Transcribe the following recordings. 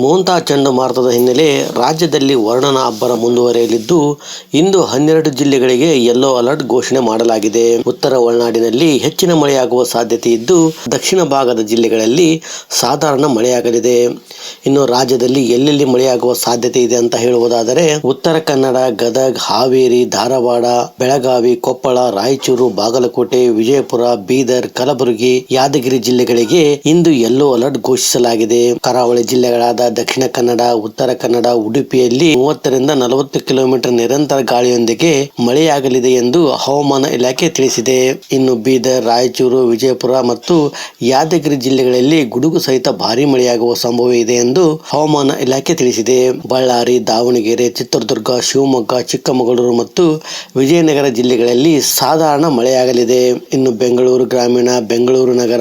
ಮೋಂತಾ ಚಂಡಮಾರುತದ ಹಿನ್ನೆಲೆ ರಾಜ್ಯದಲ್ಲಿ ವರ್ಣನ ಅಬ್ಬರ ಮುಂದುವರೆಯಲಿದ್ದು, ಇಂದು ಹನ್ನೆರಡು ಜಿಲ್ಲೆಗಳಿಗೆ ಯೆಲ್ಲೋ ಅಲರ್ಟ್ ಘೋಷಣೆ ಮಾಡಲಾಗಿದೆ. ಉತ್ತರ ಒಳನಾಡಿನಲ್ಲಿ ಹೆಚ್ಚಿನ ಮಳೆಯಾಗುವ ಸಾಧ್ಯತೆ ಇದ್ದು, ದಕ್ಷಿಣ ಭಾಗದ ಜಿಲ್ಲೆಗಳಲ್ಲಿ ಸಾಧಾರಣ ಮಳೆಯಾಗಲಿದೆ. ಇನ್ನು ರಾಜ್ಯದಲ್ಲಿ ಎಲ್ಲೆಲ್ಲಿ ಮಳೆಯಾಗುವ ಸಾಧ್ಯತೆ ಇದೆ ಅಂತ ಹೇಳುವುದಾದರೆ, ಉತ್ತರ ಕನ್ನಡ, ಗದಗ್, ಹಾವೇರಿ, ಧಾರವಾಡ, ಬೆಳಗಾವಿ, ಕೊಪ್ಪಳ, ರಾಯಚೂರು, ಬಾಗಲಕೋಟೆ, ವಿಜಯಪುರ, ಬೀದರ್, ಕಲಬುರಗಿ, ಯಾದಗಿರಿ ಜಿಲ್ಲೆಗಳಿಗೆ ಇಂದು ಯೆಲ್ಲೋ ಅಲರ್ಟ್ ಘೋಷಿಸಲಾಗಿದೆ. ಕರಾವಳಿ ಜಿಲ್ಲೆಗಳಾದ ದಕ್ಷಿಣ ಕನ್ನಡ, ಉತ್ತರ ಕನ್ನಡ, ಉಡುಪಿಯಲ್ಲಿ ಮೂವತ್ತರಿಂದ ನಲವತ್ತು ಕಿಲೋಮೀಟರ್ ನಿರಂತರ ಗಾಳಿಯೊಂದಿಗೆ ಮಳೆಯಾಗಲಿದೆ ಎಂದು ಹವಾಮಾನ ಇಲಾಖೆ ತಿಳಿಸಿದೆ. ಇನ್ನು ಬೀದರ್, ರಾಯಚೂರು, ವಿಜಯಪುರ ಮತ್ತು ಯಾದಗಿರಿ ಜಿಲ್ಲೆಗಳಲ್ಲಿ ಗುಡುಗು ಸಹಿತ ಭಾರಿ ಮಳೆಯಾಗುವ ಸಂಭವ ಇದೆ ಎಂದು ಹವಾಮಾನ ಇಲಾಖೆ ತಿಳಿಸಿದೆ. ಬಳ್ಳಾರಿ, ದಾವಣಗೆರೆ, ಚಿತ್ರದುರ್ಗ, ಶಿವಮೊಗ್ಗ, ಚಿಕ್ಕಮಗಳೂರು ಮತ್ತು ವಿಜಯನಗರ ಜಿಲ್ಲೆಗಳಲ್ಲಿ ಸಾಧಾರಣ ಮಳೆಯಾಗಲಿದೆ. ಇನ್ನು ಬೆಂಗಳೂರು ಗ್ರಾಮೀಣ, ಬೆಂಗಳೂರು ನಗರ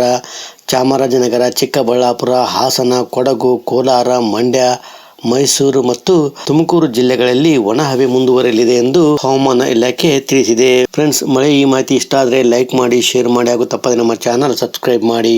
ಚಾಮರಾಜನಗರ, ಚಿಕ್ಕಬಳ್ಳಾಪುರ, ಹಾಸನ, ಕೊಡಗು, ಕೋಲಾರ, ಮಂಡ್ಯ, ಮೈಸೂರು ಮತ್ತು ತುಮಕೂರು ಜಿಲ್ಲೆಗಳಲ್ಲಿ ಒಣಹವೆ ಮುಂದುವರೆಯಲಿದೆ ಎಂದು ಹವಾಮಾನ ಇಲಾಖೆ ತಿಳಿಸಿದೆ. ಫ್ರೆಂಡ್ಸ್, ಮಳೆ ಈ ಮಾಹಿತಿ ಇಷ್ಟ ಆದರೆ ಲೈಕ್ ಮಾಡಿ, ಶೇರ್ ಮಾಡಿ ಹಾಗೂ ತಪ್ಪದೆ ನಮ್ಮ ಚಾನಲ್ ಸಬ್ಸ್ಕ್ರೈಬ್ ಮಾಡಿ.